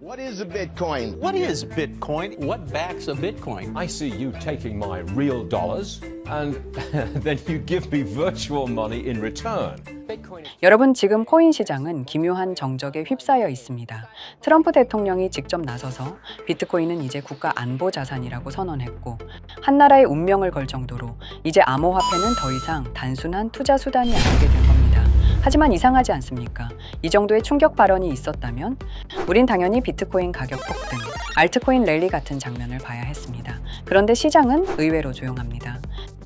What is a Bitcoin? What is Bitcoin? What backs a Bitcoin? I see you taking my real dollars and then you give me virtual money in return. 여러분 지금 코인 시장은 기묘한 정적에 휩싸여 있습니다. 트럼프 대통령이 직접 나서서 비트코인은 이제 국가 안보 자산이라고 선언했고 한 나라의 운명을 걸 정도로 이제 암호화폐는 더 이상 단순한 투자 수단이 아니게 된 겁니다. 하지만 이상하지 않습니까? 이 정도의 충격 발언이 있었다면 우린 당연히 비트코인 가격 폭등, 알트코인 랠리 같은 장면을 봐야 했습니다. 그런데 시장은 의외로 조용합니다.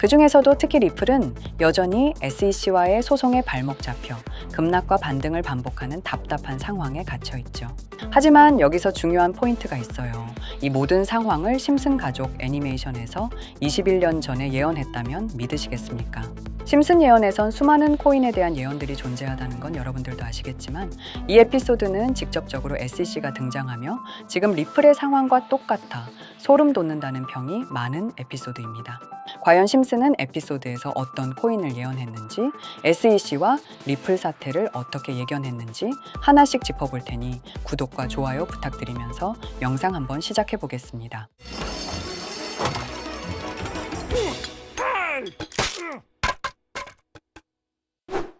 그 중에서도 특히 리플은 여전히 SEC와의 소송에 발목 잡혀 급락과 반등을 반복하는 답답한 상황에 갇혀 있죠. 하지만 여기서 중요한 포인트가 있어요. 이 모든 상황을 심슨 가족 애니메이션에서 21년 전에 예언했다면 믿으시겠습니까? 심슨 예언에선 수많은 코인에 대한 예언들이 존재하다는 건 여러분들도 아시겠지만 이 에피소드는 직접적으로 SEC가 등장하며 지금 리플의 상황과 똑같아 소름 돋는다는 평이 많은 에피소드입니다. 과연 심슨은 에피소드에서 어떤 코인을 예언했는지, SEC와 리플 사태를 어떻게 예견했는지 하나씩 짚어볼 테니 구독과 좋아요 부탁드리면서 영상 한번 시작해 보겠습니다.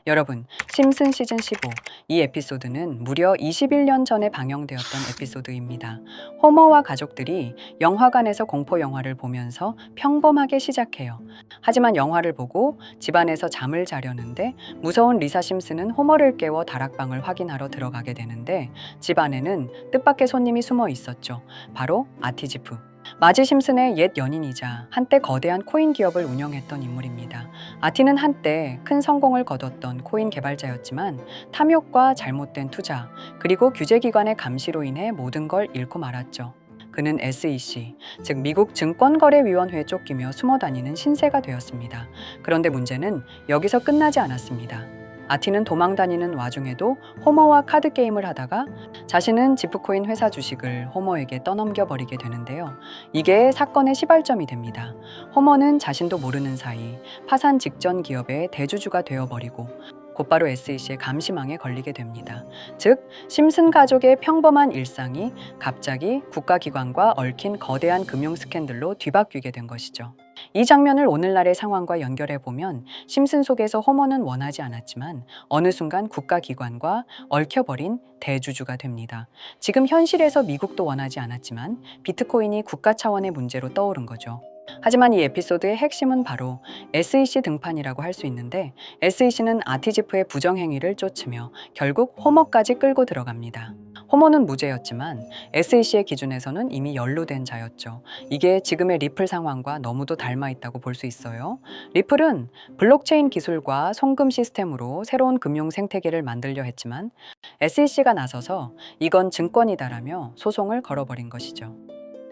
여러분, 심슨 시즌 15. 이 에피소드는 무려 21년 전에 방영되었던 에피소드입니다. 호머와 가족들이 영화관에서 공포 영화를 보면서 평범하게 시작해요. 하지만 영화를 보고 집안에서 잠을 자려는데 무서운 리사 심슨은 호머를 깨워 다락방을 확인하러 들어가게 되는데 집안에는 뜻밖의 손님이 숨어 있었죠. 바로 아티지프. 마지 심슨의 옛 연인이자 한때 거대한 코인 기업을 운영했던 인물입니다. 아티는 한때 큰 성공을 거뒀던 코인 개발자였지만 탐욕과 잘못된 투자, 그리고 규제기관의 감시로 인해 모든 걸 잃고 말았죠. 그는 SEC, 즉 미국 증권거래위원회에 쫓기며 숨어 다니는 신세가 되었습니다. 그런데 문제는 여기서 끝나지 않았습니다. 아티는 도망 다니는 와중에도 호머와 카드 게임을 하다가 자신은 지프코인 회사 주식을 호머에게 떠넘겨 버리게 되는데요. 이게 사건의 시발점이 됩니다. 호머는 자신도 모르는 사이 파산 직전 기업의 대주주가 되어 버리고 곧바로 SEC의 감시망에 걸리게 됩니다. 즉, 심슨 가족의 평범한 일상이 갑자기 국가기관과 얽힌 거대한 금융 스캔들로 뒤바뀌게 된 것이죠. 이 장면을 오늘날의 상황과 연결해 보면 심슨 속에서 호머는 원하지 않았지만 어느 순간 국가기관과 얽혀버린 대주주가 됩니다. 지금 현실에서 미국도 원하지 않았지만 비트코인이 국가 차원의 문제로 떠오른 거죠. 하지만 이 에피소드의 핵심은 바로 SEC 등판이라고 할 수 있는데 SEC는 아티지프의 부정행위를 쫓으며 결국 호머까지 끌고 들어갑니다. 호머는 무죄였지만 SEC의 기준에서는 이미 연루된 자였죠. 이게 지금의 리플 상황과 너무도 닮아 있다고 볼 수 있어요. 리플은 블록체인 기술과 송금 시스템으로 새로운 금융 생태계를 만들려 했지만 SEC가 나서서 이건 증권이다라며 소송을 걸어버린 것이죠.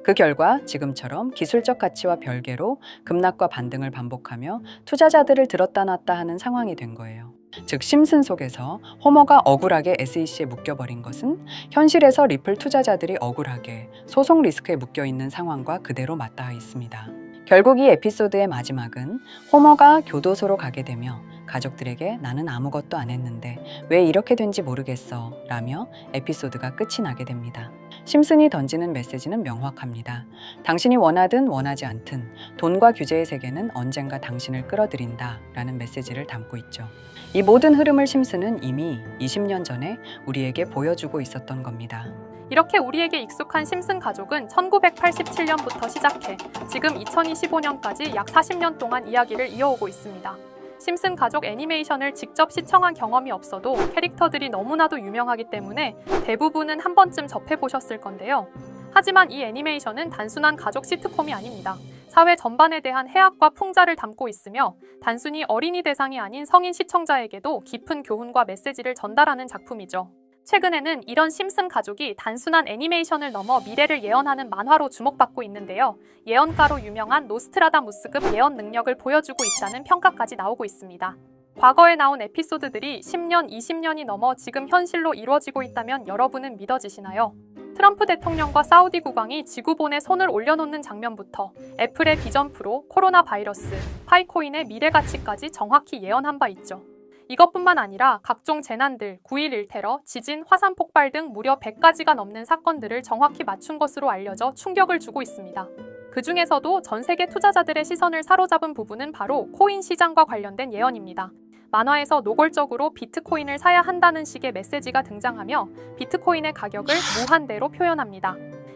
그 결과 지금처럼 기술적 가치와 별개로 급락과 반등을 반복하며 투자자들을 들었다 놨다 하는 상황이 된 거예요. 즉 심슨 속에서 호머가 억울하게 SEC에 묶여버린 것은 현실에서 리플 투자자들이 억울하게 소송 리스크에 묶여 있는 상황과 그대로 맞닿아 있습니다. 결국 이 에피소드의 마지막은 호머가 교도소로 가게 되며 가족들에게 나는 아무것도 안 했는데 왜 이렇게 된지 모르겠어 라며 에피소드가 끝이 나게 됩니다. 심슨이 던지는 메시지는 명확합니다. 당신이 원하든 원하지 않든 돈과 규제의 세계는 언젠가 당신을 끌어들인다 라는 메시지를 담고 있죠. 이 모든 흐름을 심슨은 이미 20년 전에 우리에게 보여주고 있었던 겁니다. 이렇게 우리에게 익숙한 심슨 가족은 1987년부터 시작해 지금 2025년까지 약 40년 동안 이야기를 이어오고 있습니다. 심슨 가족 애니메이션을 직접 시청한 경험이 없어도 캐릭터들이 너무나도 유명하기 때문에 대부분은 한 번쯤 접해보셨을 건데요. 하지만 이 애니메이션은 단순한 가족 시트콤이 아닙니다. 사회 전반에 대한 해악과 풍자를 담고 있으며 단순히 어린이 대상이 아닌 성인 시청자에게도 깊은 교훈과 메시지를 전달하는 작품이죠. 최근에는 이런 심슨 가족이 단순한 애니메이션을 넘어 미래를 예언하는 만화로 주목받고 있는데요. 예언가로 유명한 노스트라다무스급 예언 능력을 보여주고 있다는 평가까지 나오고 있습니다. 과거에 나온 에피소드들이 10년, 20년이 넘어 지금 현실로 이루어지고 있다면 여러분은 믿어지시나요? 트럼프 대통령과 사우디 국왕이 지구본에 손을 올려놓는 장면부터 애플의 비전 프로, 코로나 바이러스, 파이코인의 미래 가치까지 정확히 예언한 바 있죠. 이것뿐만 아니라 각종 재난들, 9.11 테러, 지진, 화산 폭발 등 무려 100가지가 넘는 사건들을 정확히 맞춘 것으로 알려져 충격을 주고 있습니다. 그 중에서도 전 세계 투자자들의 시선을 사로잡은 부분은 바로 코인 시장과 관련된 예언입니다. 만화에서 노골적으로 비트코인을 사야 한다는 식의 메시지가 등장하며 비트코인의 가격을 무한대로 표현합니다.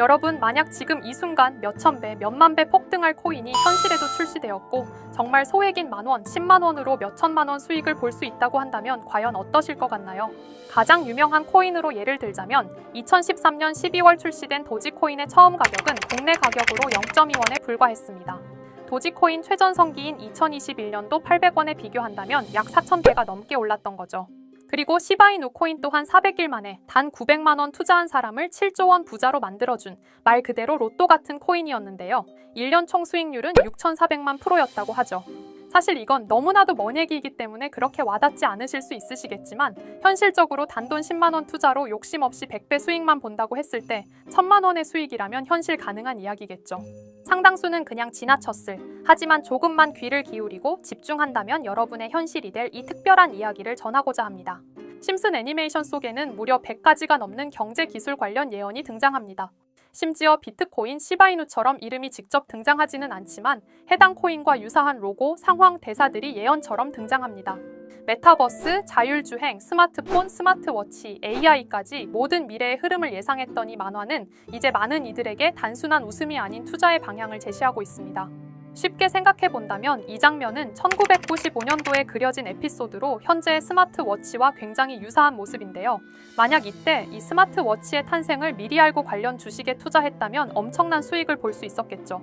여러분, 만약 지금 이 순간 몇천 배, 몇만 배 폭등할 코인이 현실에도 출시되었고 정말 소액인 만 원, 10만 원으로 몇천만 원 수익을 볼 수 있다고 한다면 과연 어떠실 것 같나요? 가장 유명한 코인으로 예를 들자면 2013년 12월 출시된 도지코인의 처음 가격은 국내 가격으로 0.2원에 불과했습니다. 도지코인 최전성기인 2021년도 800원에 비교한다면 약 4,000배가 넘게 올랐던 거죠. 그리고 시바이누 코인 또한 400일 만에 단 900만 원 투자한 사람을 7조 원 부자로 만들어준 말 그대로 로또 같은 코인이었는데요. 1년 총 수익률은 6,400만 프로였다고 하죠. 사실 이건 너무나도 먼 얘기이기 때문에 그렇게 와닿지 않으실 수 있으시겠지만 현실적으로 단돈 10만 원 투자로 욕심 없이 100배 수익만 본다고 했을 때 1000만 원의 수익이라면 현실 가능한 이야기겠죠. 상당수는 그냥 지나쳤을 하지만 조금만 귀를 기울이고 집중한다면 여러분의 현실이 될 이 특별한 이야기를 전하고자 합니다. 심슨 애니메이션 속에는 무려 100가지가 넘는 경제 기술 관련 예언이 등장합니다. 심지어 비트코인 시바이누처럼 이름이 직접 등장하지는 않지만 해당 코인과 유사한 로고, 상황, 대사들이 예언처럼 등장합니다. 메타버스, 자율주행, 스마트폰, 스마트워치, AI까지 모든 미래의 흐름을 예상했던 이 만화는 이제 많은 이들에게 단순한 웃음이 아닌 투자의 방향을 제시하고 있습니다. 쉽게 생각해 본다면 이 장면은 1995년도에 그려진 에피소드로 현재의 스마트워치와 굉장히 유사한 모습인데요. 만약 이때 이 스마트워치의 탄생을 미리 알고 관련 주식에 투자했다면 엄청난 수익을 볼 수 있었겠죠.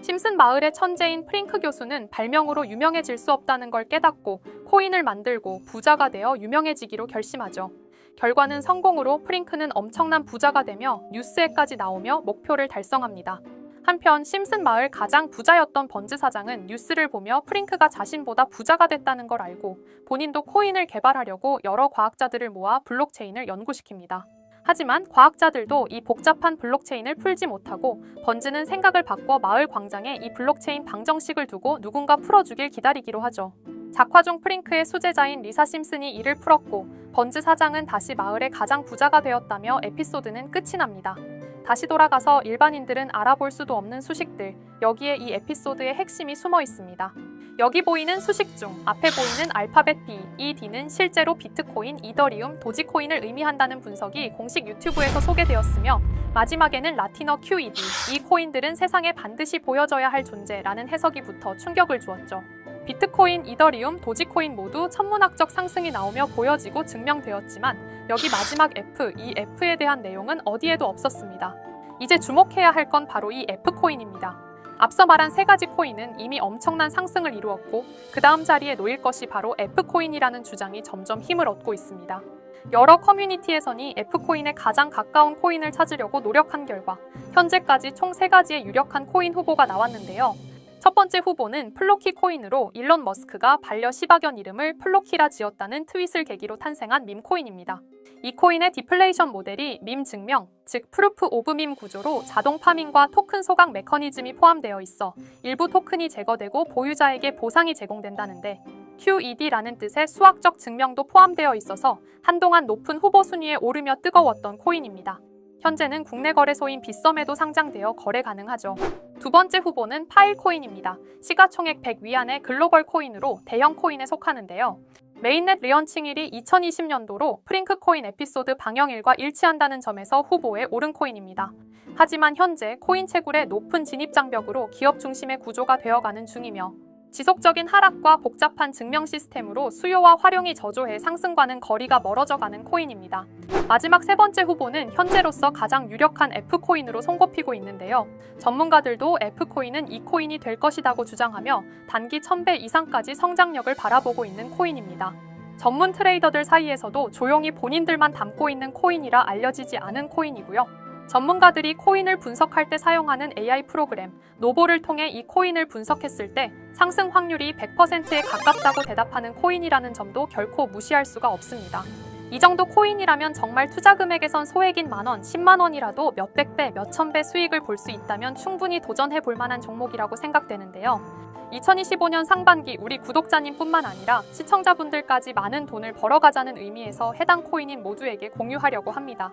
심슨 마을의 천재인 프링크 교수는 발명으로 유명해질 수 없다는 걸 깨닫고 코인을 만들고 부자가 되어 유명해지기로 결심하죠. 결과는 성공으로 프링크는 엄청난 부자가 되며 뉴스에까지 나오며 목표를 달성합니다. 한편 심슨 마을 가장 부자였던 번즈 사장은 뉴스를 보며 프링크가 자신보다 부자가 됐다는 걸 알고 본인도 코인을 개발하려고 여러 과학자들을 모아 블록체인을 연구시킵니다. 하지만 과학자들도 이 복잡한 블록체인을 풀지 못하고 번즈는 생각을 바꿔 마을 광장에 이 블록체인 방정식을 두고 누군가 풀어주길 기다리기로 하죠. 작화 중 프링크의 수제자인 리사 심슨이 이를 풀었고 번즈 사장은 다시 마을의 가장 부자가 되었다며 에피소드는 끝이 납니다. 다시 돌아가서 일반인들은 알아볼 수도 없는 수식들, 여기에 이 에피소드의 핵심이 숨어 있습니다. 여기 보이는 수식 중 앞에 보이는 알파벳 D, 이 D는 실제로 비트코인, 이더리움, 도지코인을 의미한다는 분석이 공식 유튜브에서 소개되었으며 마지막에는 라틴어 QED, 이 코인들은 세상에 반드시 보여져야 할 존재라는 해석이 붙어 충격을 주었죠. 비트코인, 이더리움, 도지코인 모두 천문학적 상승이 나오며 보여지고 증명되었지만 여기 마지막 F, 이 F에 대한 내용은 어디에도 없었습니다. 이제 주목해야 할 건 바로 이 F코인입니다. 앞서 말한 세 가지 코인은 이미 엄청난 상승을 이루었고 그 다음 자리에 놓일 것이 바로 F코인이라는 주장이 점점 힘을 얻고 있습니다. 여러 커뮤니티에서는 F코인에 가장 가까운 코인을 찾으려고 노력한 결과 현재까지 총세 가지의 유력한 코인 후보가 나왔는데요. 첫 번째 후보는 플로키 코인으로 일론 머스크가 반려 시바견 이름을 플로키라 지었다는 트윗을 계기로 탄생한 밈코인입니다. 이 코인의 디플레이션 모델이 밈 증명, 즉 프루프 오브 밈 구조로 자동 파밍과 토큰 소각 메커니즘이 포함되어 있어 일부 토큰이 제거되고 보유자에게 보상이 제공된다는데 QED라는 뜻의 수학적 증명도 포함되어 있어서 한동안 높은 후보 순위에 오르며 뜨거웠던 코인입니다. 현재는 국내 거래소인 빗썸에도 상장되어 거래 가능하죠. 두 번째 후보는 파일코인입니다. 시가총액 100 위안의 글로벌 코인으로 대형 코인에 속하는데요. 메인넷 리언칭일이 2020년도로 프링크 코인 에피소드 방영일과 일치한다는 점에서 후보에 오른 코인입니다. 하지만 현재 코인 채굴의 높은 진입 장벽으로 기업 중심의 구조가 되어가는 중이며 지속적인 하락과 복잡한 증명 시스템으로 수요와 활용이 저조해 상승과는 거리가 멀어져 가는 코인입니다. 마지막 세 번째 후보는 현재로서 가장 유력한 F코인으로 손꼽히고 있는데요. 전문가들도 F코인은 이 코인이 될 것이라고 주장하며 단기 1000배 이상까지 성장력을 바라보고 있는 코인입니다. 전문 트레이더들 사이에서도 조용히 본인들만 담고 있는 코인이라 알려지지 않은 코인이고요. 전문가들이 코인을 분석할 때 사용하는 AI 프로그램 노보를 통해 이 코인을 분석했을 때 상승 확률이 100%에 가깝다고 대답하는 코인이라는 점도 결코 무시할 수가 없습니다. 이 정도 코인이라면 정말 투자 금액에선 소액인 만 원, 10만 원이라도 몇백 배, 몇천 배 수익을 볼 수 있다면 충분히 도전해 볼 만한 종목이라고 생각되는데요. 2025년 상반기 우리 구독자님뿐만 아니라 시청자분들까지 많은 돈을 벌어가자는 의미에서 해당 코인인 모두에게 공유하려고 합니다.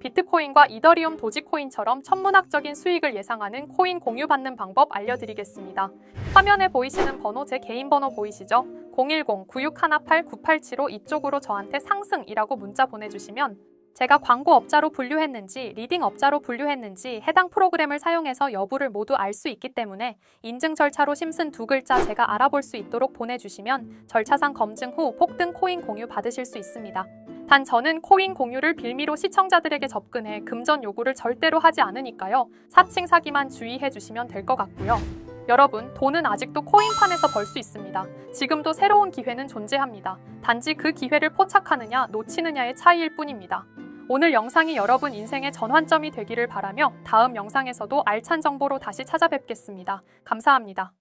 비트코인과 이더리움 도지코인처럼 천문학적인 수익을 예상하는 코인 공유받는 방법 알려드리겠습니다. 화면에 보이시는 번호 제 개인 번호 보이시죠? 010-9618-9875 이쪽으로 저한테 상승이라고 문자 보내주시면 제가 광고 업자로 분류했는지 리딩 업자로 분류했는지 해당 프로그램을 사용해서 여부를 모두 알 수 있기 때문에 인증 절차로 심슨 두 글자 제가 알아볼 수 있도록 보내주시면 절차상 검증 후 폭등 코인 공유 받으실 수 있습니다. 단 저는 코인 공유를 빌미로 시청자들에게 접근해 금전 요구를 절대로 하지 않으니까요. 사칭 사기만 주의해 주시면 될 것 같고요. 여러분, 돈은 아직도 코인판에서 벌 수 있습니다. 지금도 새로운 기회는 존재합니다. 단지 그 기회를 포착하느냐, 놓치느냐의 차이일 뿐입니다. 오늘 영상이 여러분 인생의 전환점이 되기를 바라며 다음 영상에서도 알찬 정보로 다시 찾아뵙겠습니다. 감사합니다.